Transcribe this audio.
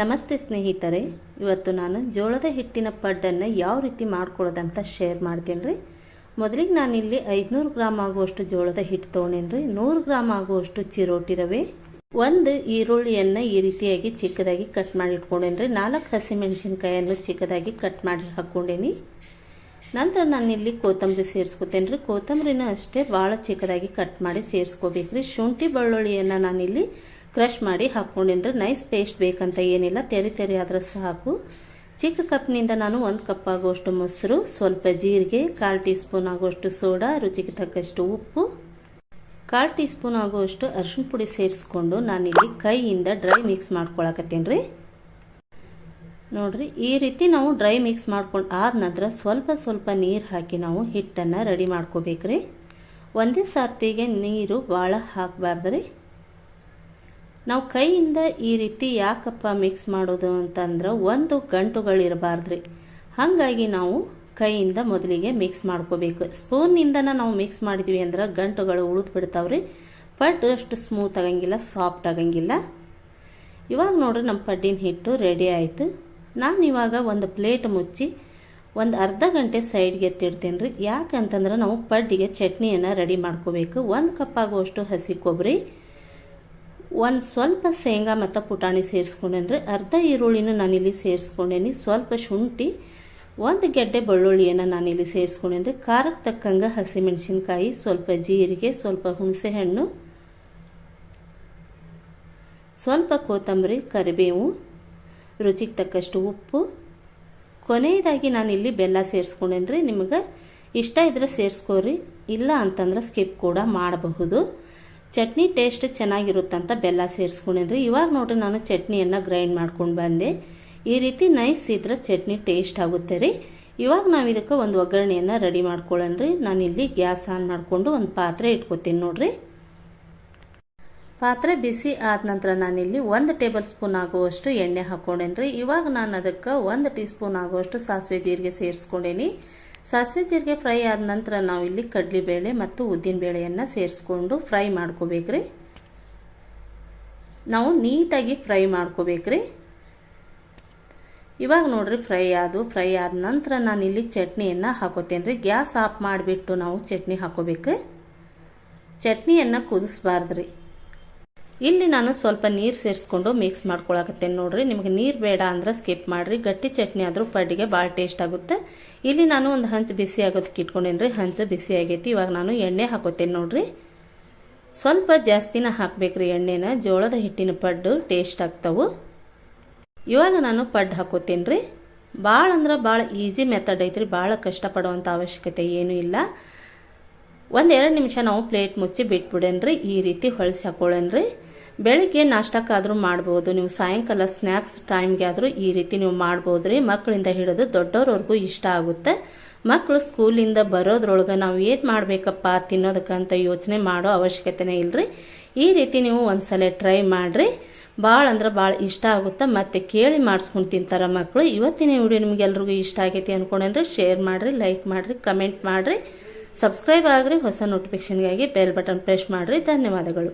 ನಮಸ್ತೆ ಸ್ನೇಹಿತರೆ, ಇವತ್ತು ನಾನು ಜೋಳದ ಹಿಟ್ಟಿನ ಪಡ್ಡನ್ನು ಯಾವ ರೀತಿ ಮಾಡ್ಕೊಳ್ಳೋದಂತ ಶೇರ್ ಮಾಡ್ತೀನಿ ರೀ ಮೊದಲಿಗೆ ನಾನಿಲ್ಲಿ ಐದುನೂರು ಗ್ರಾಮ್ ಆಗುವಷ್ಟು ಜೋಳದ ಹಿಟ್ಟು ತೊಗೊಂಡೇನಿ ರೀ ನೂರು ಗ್ರಾಮ್ ಆಗುವಷ್ಟು ಚಿರೋಟಿ ರವೆ, ಒಂದು ಈರುಳ್ಳಿಯನ್ನು ಈ ರೀತಿಯಾಗಿ ಚಿಕ್ಕದಾಗಿ ಕಟ್ ಮಾಡಿ ಇಟ್ಕೊಂಡೇನಿ ರೀ ನಾಲ್ಕು ಹಸಿಮೆಣಸಿನ್ಕಾಯನ್ನು ಚಿಕ್ಕದಾಗಿ ಕಟ್ ಮಾಡಿ ಹಾಕ್ಕೊಂಡೇನಿ. ನಂತರ ನಾನಿಲ್ಲಿ ಕೊತ್ತಂಬರಿ ಸೇರಿಸ್ಕೊತೇನೆ ರೀ ಕೊತ್ತಂಬರಿನ ಅಷ್ಟೇ ಭಾಳ ಚಿಕ್ಕದಾಗಿ ಕಟ್ ಮಾಡಿ ಸೇರಿಸ್ಕೋಬೇಕು ರೀ ಶುಂಠಿ ಬೆಳ್ಳುಳ್ಳಿಯನ್ನು ನಾನಿಲ್ಲಿ ಕ್ರಷ್ ಮಾಡಿ ಹಾಕ್ಕೊಂಡಿನ್ರಿ. ನೈಸ್ ಪೇಸ್ಟ್ ಬೇಕಂತ ಏನಿಲ್ಲ. ತೆರಿ ತೆರಿ ಆದ್ರೆ ಸಾಕು ಚಿಕ್ಕ ಕಪ್ನಿಂದ ನಾನು ಒಂದು ಕಪ್ ಆಗುವಷ್ಟು ಮೊಸರು, ಸ್ವಲ್ಪ ಜೀರಿಗೆ, ಕಾಲು ಟೀ ಸ್ಪೂನ್ ಆಗುವಷ್ಟು ಸೋಡಾ, ರುಚಿಗೆ ತಕ್ಕಷ್ಟು ಉಪ್ಪು. ಕಾಲು ಟೀ ಸ್ಪೂನ್ ಆಗುವಷ್ಟು ಅರಿಶಿನ ಪುಡಿ ಸೇರಿಸ್ಕೊಂಡು ನಾನಿಲ್ಲಿ ಕೈಯಿಂದ ಡ್ರೈ ಮಿಕ್ಸ್ ಮಾಡ್ಕೊಳಕತ್ತೀನಿ ರೀ ನೋಡ್ರಿ, ಈ ರೀತಿ ನಾವು ಡ್ರೈ ಮಿಕ್ಸ್ ಮಾಡ್ಕೊಂಡು ಆದ ನಂತರ ಸ್ವಲ್ಪ ಸ್ವಲ್ಪ ನೀರು ಹಾಕಿ ನಾವು ಹಿಟ್ಟನ್ನು ರೆಡಿ ಮಾಡ್ಕೋಬೇಕ್ರಿ. ಒಂದೇ ಸಾರ್ತಿಗೆ ನೀರು ಭಾಳ ಹಾಕಬಾರ್ದು ರೀ ನಾವು ಕೈಯಿಂದ ಈ ರೀತಿ ಯಾಕಪ್ಪ ಮಿಕ್ಸ್ ಮಾಡೋದು ಅಂತಂದ್ರೆ ಒಂದು ಗಂಟುಗಳಿರಬಾರ್ದ್ರಿ ಹಾಗಾಗಿ ನಾವು ಕೈಯಿಂದ ಮೊದಲಿಗೆ ಮಿಕ್ಸ್ ಮಾಡ್ಕೋಬೇಕು. ಸ್ಪೂನ್ನಿಂದನ ನಾವು ಮಿಕ್ಸ್ ಮಾಡಿದ್ವಿ ಅಂದ್ರೆ ಗಂಟುಗಳು ಉಳಿದು ಬಿಡ್ತಾವ್ರಿ. ಬಟ್ ಅಷ್ಟು ಸ್ಮೂತ್ ಆಗಂಗಿಲ್ಲ ಸಾಫ್ಟ್ ಆಗಂಗಿಲ್ಲ. ಇವಾಗ ನೋಡ್ರಿ ನಮ್ಮ ಪಡ್ಡಿನ ಹಿಟ್ಟು ರೆಡಿ ಆಯಿತು. ನಾನು ಇವಾಗ ಒಂದು ಪ್ಲೇಟ್ ಮುಚ್ಚಿ ಒಂದು ಅರ್ಧ ಗಂಟೆ ಸೈಡ್ಗೆ ಎತ್ತಿಡ್ತೀನಿ ರೀ ಯಾಕಂತಂದ್ರೆ ನಾವು ಪಡ್ಡಿಗೆ ಚಟ್ನಿಯನ್ನು ರೆಡಿ ಮಾಡ್ಕೋಬೇಕು. ಒಂದು ಕಪ್ ಆಗುವಷ್ಟು ಹಸಿ ಕೊಬ್ಬರಿ ಒಂದು ಸ್ವಲ್ಪ ಶೇಂಗಾ ಮತ್ತು ಪುಟಾಣಿ ಸೇರಿಸ್ಕೊಂಡೇನಿ ಅರ್ಧ ಈರುಳ್ಳಿನ ನಾನಿಲ್ಲಿ ಸೇರಿಸ್ಕೊಂಡೇನಿ. ಸ್ವಲ್ಪ ಶುಂಠಿ, ಒಂದು ಗೆಡ್ಡೆ ಬೆಳ್ಳುಳ್ಳಿಯನ್ನು ನಾನಿಲ್ಲಿ ಸೇರಿಸ್ಕೊಂಡೆನ್ರಿ. ರೀ ಖಾರಕ್ಕೆ ತಕ್ಕಂಗೆ ಹಸಿಮೆಣಸಿನ್ಕಾಯಿ, ಸ್ವಲ್ಪ ಜೀರಿಗೆ, ಸ್ವಲ್ಪ ಹುಣಸೆಹಣ್ಣು, ಸ್ವಲ್ಪ ಕೊತ್ತಂಬರಿ, ಕರಿಬೇವು, ರುಚಿಗೆ ತಕ್ಕಷ್ಟು ಉಪ್ಪು. ಕೊನೆಯದಾಗಿ ನಾನಿಲ್ಲಿ ಬೆಲ್ಲ ಸೇರಿಸ್ಕೊಂಡೇನ್ರಿ. ನಿಮಗೆ ಇಷ್ಟ ಇದ್ರೆ ಸೇರಿಸ್ಕೋರಿ. ಇಲ್ಲ ಅಂತಂದ್ರೆ ಸ್ಕಿಪ್ ಕೂಡ ಮಾಡಬಹುದು. ಚಟ್ನಿ ಟೇಸ್ಟ್ ಚೆನ್ನಾಗಿರುತ್ತಂತ ಬೆಲ್ಲ ಸೇರಿಸ್ಕೊಂಡಿದ್ರಿ. ಇವಾಗ ನೋಡ್ರಿ ನಾನು ಚಟ್ನಿಯನ್ನು ಗ್ರೈಂಡ್ ಮಾಡ್ಕೊಂಡು ಬಂದೆ. ಈ ರೀತಿ ನೈಸ್ ಇದ್ರೆ ಚಟ್ನಿ ಟೇಸ್ಟ್ ಆಗುತ್ತೆ ರೀ. ಇವಾಗ ನಾವು ಇದಕ್ಕೆ ಒಂದು ಒಗ್ಗರಣೆಯನ್ನು ರೆಡಿ ಮಾಡ್ಕೊಳ್ಳೋಣ್ರಿ ನಾನಿಲ್ಲಿ ಗ್ಯಾಸ್ ಆನ್ ಮಾಡಿಕೊಂಡು ಒಂದು ಪಾತ್ರೆ ಇಟ್ಕೊತೀನಿ ನೋಡ್ರಿ. ಪಾತ್ರೆ ಬಿಸಿ ಆದ ನಂತರ ನಾನಿಲ್ಲಿ ಒಂದು ಟೇಬಲ್ ಸ್ಪೂನ್ ಆಗುವಷ್ಟು ಎಣ್ಣೆ ಹಾಕ್ಕೊಂಡೇನಿ ಇವಾಗ ನಾನು ಅದಕ್ಕೆ ಒಂದು ಟೀ ಸ್ಪೂನ್ ಆಗುವಷ್ಟು ಸಾಸಿವೆ ಜೀರಿಗೆ ಸೇರಿಸ್ಕೊಂಡೇನಿ. ಸಾಸಿವೆ ಜೀರಿಗೆ ಫ್ರೈ ಆದ ನಂತರ ನಾವು ಇಲ್ಲಿ ಕಡಲೆಬೇಳೆ ಮತ್ತು ಉದ್ದಿನ ಬೇಳೆಯನ್ನು ಸೇರಿಸ್ಕೊಂಡು ಫ್ರೈ ಮಾಡ್ಕೋಬೇಕ್ರಿ. ನಾವು ನೀಟಾಗಿ ಫ್ರೈ ಮಾಡ್ಕೋಬೇಕ್ರಿ. ಇವಾಗ ನೋಡ್ರಿ ಫ್ರೈ ಆದು, ಫ್ರೈ ಆದ ನಂತರ ನಾನು ಇಲ್ಲಿ ಚಟ್ನಿಯನ್ನು ಹಾಕೋತೇನೆ ರೀ ಗ್ಯಾಸ್ ಆಫ್ ಮಾಡಿಬಿಟ್ಟು ನಾವು ಚಟ್ನಿ ಹಾಕೋಬೇಕು ಚಟ್ನಿಯನ್ನು ಕುದಿಸ್ಬಾರ್ದ್ರಿ. ಇಲ್ಲಿ ನಾನು ಸ್ವಲ್ಪ ನೀರು ಸೇರಿಸ್ಕೊಂಡು ಮಿಕ್ಸ್ ಮಾಡ್ಕೊಳಕತ್ತೇನೆ ನೋಡ್ರಿ. ನಿಮಗೆ ನೀರು ಬೇಡ ಅಂದ್ರೆ ಸ್ಕಿಪ್ ಮಾಡಿರಿ. ಗಟ್ಟಿ ಚಟ್ನಿ ಆದರೂ ಪಡ್ಡಿಗೆ ಭಾಳ ಟೇಸ್ಟ್ ಆಗುತ್ತೆ. ಇಲ್ಲಿ ನಾನು ಒಂದು ಹಂಚು ಬಿಸಿ ಆಗೋದಕ್ಕೆ ಇಟ್ಕೊಂಡೇನಿ ರೀ ಹಂಚು ಬಿಸಿ ಆಗೈತಿ. ಇವಾಗ ನಾನು ಎಣ್ಣೆ ಹಾಕೋತೇನೆ ನೋಡ್ರಿ. ಸ್ವಲ್ಪ ಜಾಸ್ತಿನ ಹಾಕ್ಬೇಕ್ರಿ ಎಣ್ಣೆನ. ಜೋಳದ ಹಿಟ್ಟಿನ ಪಡ್ಡು ಟೇಸ್ಟ್ ಆಗ್ತಾವು. ಇವಾಗ ನಾನು ಪಡ್ಡು ಹಾಕೋತೇನೆ ರೀ ಭಾಳ ಅಂದ್ರೆ ಭಾಳ ಈಸಿ ಮೆಥಡ್ ಐತ್ರಿ. ಭಾಳ ಕಷ್ಟಪಡುವಂಥ ಅವಶ್ಯಕತೆ ಏನೂ ಇಲ್ಲ. ಒಂದೆರಡು ನಿಮಿಷ ನಾವು ಪ್ಲೇಟ್ ಮುಚ್ಚಿ ಬಿಟ್ಬಿಡೇನ್ರಿ. ಈ ರೀತಿ ಹೊಳಸಿ ಹಾಕೊಳ್ಳೇನ್ರಿ. ಬೆಳಿಗ್ಗೆ ನಾಷ್ಟಕ್ಕಾದರೂ ಮಾಡ್ಬೋದು. ನೀವು ಸಾಯಂಕಾಲ ಸ್ನ್ಯಾಕ್ಸ್ ಟೈಮ್ಗೆ ಆದರೂ ಈ ರೀತಿ ನೀವು ಮಾಡ್ಬೋದು ರೀ ಮಕ್ಕಳಿಂದ ಹಿಡಿದು ದೊಡ್ಡವ್ರವ್ರಿಗೂ ಇಷ್ಟ ಆಗುತ್ತೆ. ಮಕ್ಕಳು ಸ್ಕೂಲಿಂದ ಬರೋದ್ರೊಳಗೆ ನಾವು ಏನು ಮಾಡಬೇಕಪ್ಪ ತಿನ್ನೋದಕ್ಕಂತ ಯೋಚನೆ ಮಾಡೋ ಅವಶ್ಯಕತೆನೇ ಇಲ್ಲರಿ ಈ ರೀತಿ ನೀವು ಒಂದ್ಸಲ ಟ್ರೈ ಮಾಡಿರಿ. ಭಾಳ ಅಂದ್ರೆ ಭಾಳ ಇಷ್ಟ ಆಗುತ್ತೆ. ಮತ್ತೆ ಕೇಳಿ ಮಾಡಿಸ್ಕೊಂಡು ತಿಂತಾರೆ ಮಕ್ಕಳು ಇವತ್ತಿನ ವಿಡಿಯೋ ನಿಮಗೆಲ್ರಿಗೂ ಇಷ್ಟ ಆಗೈತಿ ಅಂದ್ಕೊಂಡ್ರೆ ಶೇರ್ ಮಾಡಿರಿ ಲೈಕ್ ಮಾಡಿರಿ ಕಮೆಂಟ್ ಮಾಡಿರಿ. ಸಬ್ಸ್ಕ್ರೈಬ್ ಆಗ್ರಿ. ಹೊಸ ನೋಟಿಫಿಕೇಷನ್ಗಾಗಿ ಬೆಲ್ ಬಟನ್ ಪ್ರೆಸ್ ಮಾಡಿರಿ. ಧನ್ಯವಾದಗಳು.